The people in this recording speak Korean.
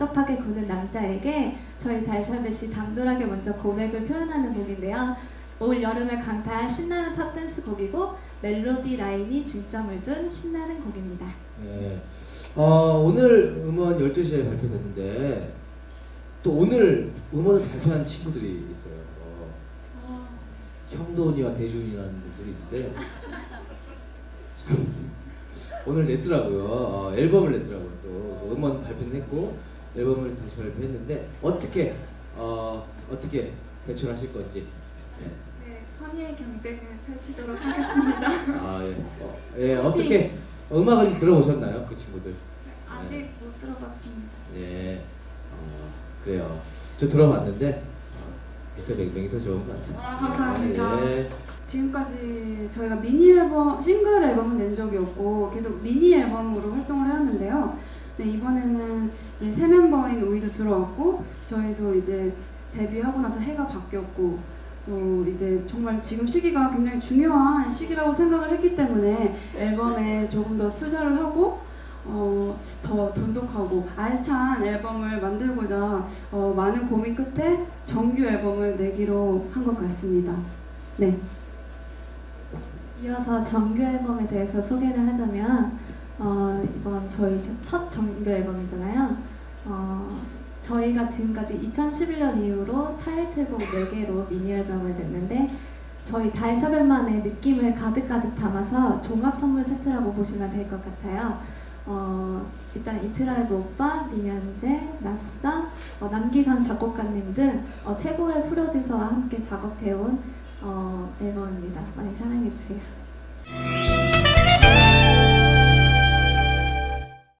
적적하게 구는 남자에게 저희 달샤벳이 당돌하게 먼저 고백을 표현하는 곡인데요. 올 여름에 강타할 신나는 팝댄스 곡이고 멜로디 라인이 중점을 둔 신나는 곡입니다. 네. 어, 오늘 음원 12시에 발표됐는데 또 오늘 음원을 발표한 친구들이 있어요. 어, 형돈이와 대준이라는 분들이 있는데 참, 오늘 냈더라고요. 어, 앨범을 냈더라고요. 또 음원 발표는 했고 앨범을 다시 발표했는데 어떻게 어, 어떻게 대처하실 건지. 네. 네, 선의의 경쟁을 펼치도록 하겠습니다. 아 예. 어, 예 어떻게 음악은 들어보셨나요 그 친구들? 아직 못 들어봤습니다. 예. 어, 그래요. 저 들어봤는데 어, 미스터 백뱅이 더 좋은 것 같아요. 아, 감사합니다. 예. 지금까지 저희가 미니 앨범, 싱글 앨범은 낸 적이 없고 계속 미니 앨범으로 활동을 해왔는데요. 네, 이번에는 새 멤버인 오이도 들어왔고 저희도 이제 데뷔하고 나서 해가 바뀌었고 또 이제 정말 지금 시기가 굉장히 중요한 시기라고 생각을 했기 때문에 앨범에 조금 더 투자를 하고 어, 더 돈독하고 알찬 앨범을 만들고자 어, 많은 고민 끝에 정규 앨범을 내기로 한 것 같습니다. 네. 이어서 정규 앨범에 대해서 소개를 하자면 어, 이번 저희 첫- 첫 정규 앨범이잖아요. 어, 저희가 지금까지 2011년 이후로 타이틀곡 4개로 미니 앨범을 냈는데 저희 달샤벳만의 느낌을 가득가득 담아서 종합 선물 세트라고 보시면 될 것 같아요. 어, 일단 이트라이브 오빠, 민현재, 낯선, 어, 남기선 작곡가님 등 어, 최고의 프로듀서와 함께 작업해온 어, 앨범입니다. 많이 사랑해주세요.